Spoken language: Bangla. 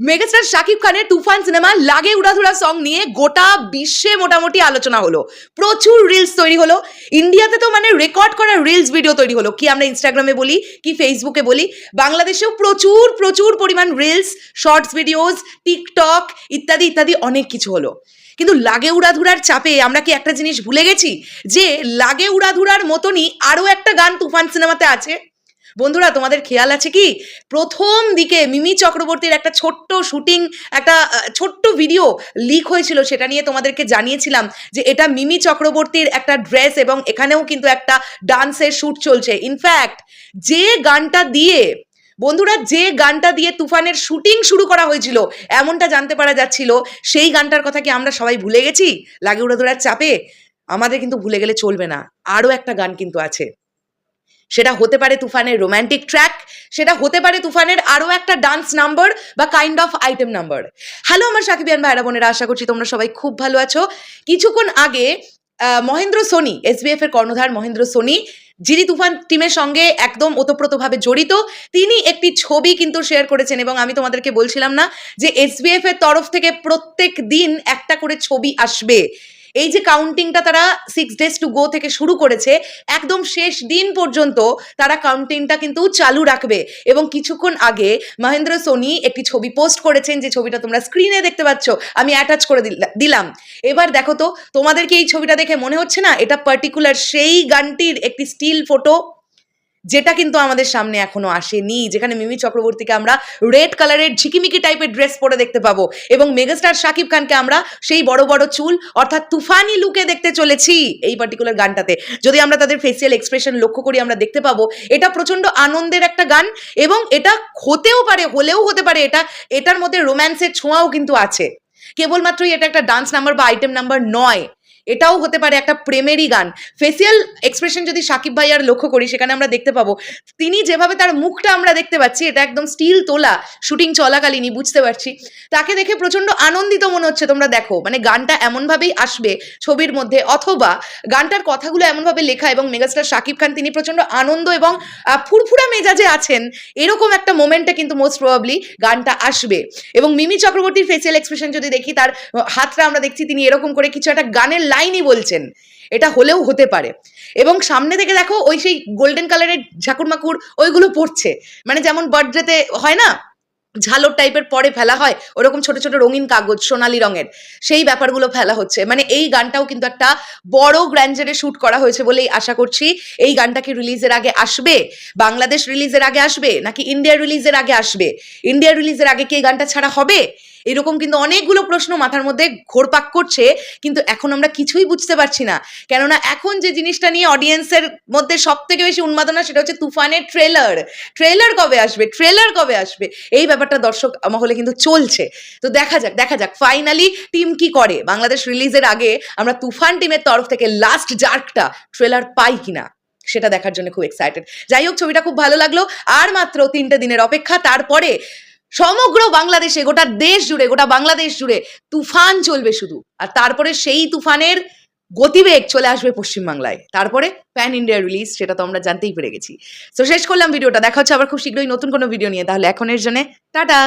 মেগাস্টার শাকিব খানের তুফান সিনেমা লাগে উড়াধুরা সং নিয়ে গোটা বিশ্বে মোটামুটি আলোচনা হলো। প্রচুর রিলস তৈরি হলো। ইন্ডিয়াতে তো মানে রেকর্ড করা রিলস ভিডিও তৈরি হলো। কি আমরা ইনস্টাগ্রামে বলি, কি ফেসবুকে বলি, বাংলাদেশেও প্রচুর প্রচুর পরিমাণ রিলস শর্টস ভিডিওস টিকটক ইত্যাদি ইত্যাদি অনেক কিছু হলো। কিন্তু লাগে উড়াধুরার চাপে আমরা কি একটা জিনিস ভুলে গেছি? যে লাগে উড়াধুরার মতনই আরও একটা গান তুফান সিনেমাতে আছে। বন্ধুরা, তোমাদের খেয়াল আছে কি? প্রথম দিকে মিমি চক্রবর্তীর একটা ছোট্ট শুটিং, একটা ছোট্ট ভিডিও লিক হয়েছিল, সেটা নিয়ে তোমাদেরকে জানিয়েছিলাম যে এটা মিমি চক্রবর্তীর একটা ড্রেস এবং এখানেও কিন্তু একটা ডান্সের শ্যুট চলছে। ইনফ্যাক্ট যে গানটা দিয়ে, বন্ধুরা, যে গানটা দিয়ে তুফানের শুটিং শুরু করা হয়েছিল, এমনটা জানতে পারা যাচ্ছিল, সেই গানটার কথা কি আমরা সবাই ভুলে গেছি? লাগে উড়াধুরার চাপে? আমাদের কিন্তু ভুলে গেলে চলবে না। আরও একটা গান কিন্তু আছে। সেটা হতে পারে তুফানের রোম্যান্টিক ট্র্যাক সেটা হতে পারে তুফানের আরও একটা ডান্স নাম্বার বা kind of item number hello আমার সাকিবিয়ান ভাইরা বোনেরা, আশা করছি তোমরা সবাই খুব ভালো আছো। কিছুক্ষণ আগে মহেন্দ্র সোনি এসবিএফ এর কর্ণধার মহেন্দ্র সোনি, যিনি তুফান টিমের সঙ্গে একদম ওতপ্রোতভাবে জড়িত, তিনি একটি ছবি কিন্তু শেয়ার করেছেন এবং আমি তোমাদেরকে বলছিলাম না যে এসবিএফ এর তরফ থেকে প্রত্যেক দিন একটা করে ছবি আসবে। এই যে কাউন্টিংটা তারা সিক্স ডেজ টু গো থেকে শুরু করেছে, একদম শেষ দিন পর্যন্ত তারা কাউন্টিংটা কিন্তু চালু রাখবে। এবং কিছুক্ষণ আগে মহেন্দ্র সোনি একটি ছবি পোস্ট করেছেন, যে ছবিটা তোমরা স্ক্রিনে দেখতে পাচ্ছ, আমি অ্যাটাচ করে দিলা- দিলাম। এবার দেখো তো তোমাদেরকে এই ছবিটা দেখে মনে হচ্ছে না? এটা পার্টিকুলার সেই গানটির একটি স্টিল ফটো যেটা কিন্তু আমাদের সামনে এখনও আসেনি, যেখানে মিমি চক্রবর্তীকে আমরা রেড কালারের ঝিকিমিকি টাইপের ড্রেস পরে দেখতে পাবো এবং মেগাস্টার শাকিব খানকে আমরা সেই বড় বড় চুল অর্থাৎ তুফানি লুকে দেখতে চলেছি এই পার্টিকুলার গানটাতে। যদি আমরা তাদের ফেসিয়াল এক্সপ্রেশন লক্ষ্য করি, আমরা দেখতে পাবো এটা প্রচণ্ড আনন্দের একটা গান এবং এটা হতেও পারে, হলেও হতে পারে, এটা, এটার মধ্যে রোম্যান্সের ছোঁয়াও কিন্তু আছে। কেবলমাত্রই এটা একটা ডান্স নাম্বার বা আইটেম নাম্বার নয়। এটাও হতে পারে একটা প্রেমেরই গান। ফেসিয়াল এক্সপ্রেশন যদি সাকিব ভাই আর লক্ষ্য করি, সেখানে আমরা দেখতে পাবো, তিনি যেভাবে তার মুখটা আমরা দেখতে পাচ্ছি, এটা একদম স্টিল তোলা শুটিং চলাকালীনই, বুঝতে পারছি। তাকে দেখে প্রচণ্ড আনন্দিত মনে হচ্ছে, তোমরা দেখো মানে গানটা এমনভাবেই আসবে ছবির মধ্যে, অথবা গানটার কথাগুলো এমনভাবে লেখা এবং মেগাস্টার শাকিব খান, তিনি প্রচণ্ড আনন্দ এবং ফুরফুরা মেজাজে আছেন, এরকম একটা মোমেন্টে কিন্তু মোস্ট প্রবাবলি গানটা আসবে। এবং মিমি চক্রবর্তীর ফেসিয়াল এক্সপ্রেশন যদি দেখি, তার হাতটা আমরা দেখছি, তিনি এরকম করে কিছু একটা গানের লাইনই বলছেন। এটা হলেও হতে পারে। এবং সামনে থেকে দেখো ওই সেই গোল্ডেন কালারের ঝাকুর মাকুর ওইগুলো পড়ছে। মানে যেমন বার্থডেতে হয় না? ঝালর টাইপের পরে ফেলা হয়, ওরকম ছোট ছোট রঙিন কাগজ, সোনালি রঙের। সেই ব্যাপারগুলো ফেলা হচ্ছে। মানে এই গানটাও কিন্তু একটা বড় গ্র্যান্ডারে শ্যুট করা হয়েছে বলেই আশা করছি। এই গানটা কি রিলিজের আগে আসবে? বাংলাদেশ রিলিজের আগে আসবে? নাকি ইন্ডিয়া রিলিজের আগে আসবে? ইন্ডিয়া রিলিজের আগে কি এই গানটা ছাড়া হবে? এরকম কিন্তু অনেকগুলো প্রশ্ন মাথার মধ্যে ঘোরপাক করছে, কিন্তু এখন আমরা কিছুই বুঝতে পারছি না। কেননা এখন যে জিনিসটা নিয়ে অডিয়েন্সের মধ্যে সব থেকে বেশি উন্মাদনা সেটা হচ্ছে তুফানের ট্রেলার ট্রেলার কবে আসবে? ট্রেলার কবে আসবে? এই ব্যাপারটা দর্শক মহলে কিন্তু চলছে। তো দেখা যাক দেখা যাক। ফাইনালি টিম কি করে? বাংলাদেশ রিলিজের আগে আমরা তুফান টিমের তরফ থেকে লাস্ট জার্কটা ট্রেলার পাই কিনা? সেটা দেখার জন্য খুব এক্সাইটেড যাই হোক, ছবিটা খুব ভালো লাগল। আর মাত্র তিনটে দিনের অপেক্ষা। তারপরে সমগ্র বাংলাদেশে, গোটা দেশ জুড়ে, গোটা বাংলাদেশ জুড়ে তুফান চলবে শুধু। আর তারপরে সেই তুফানের গতিবেগ চলে আসবে পশ্চিমবাংলায়। তারপরে প্যান ইন্ডিয়া রিলিজ সেটা তো আমরা জানতেই পেরে গেছি। তো শেষ করলাম ভিডিওটা। দেখা হচ্ছে আবার খুব শীঘ্রই নতুন কোনো ভিডিও নিয়ে। তাহলে এখনের জন্য টাটা!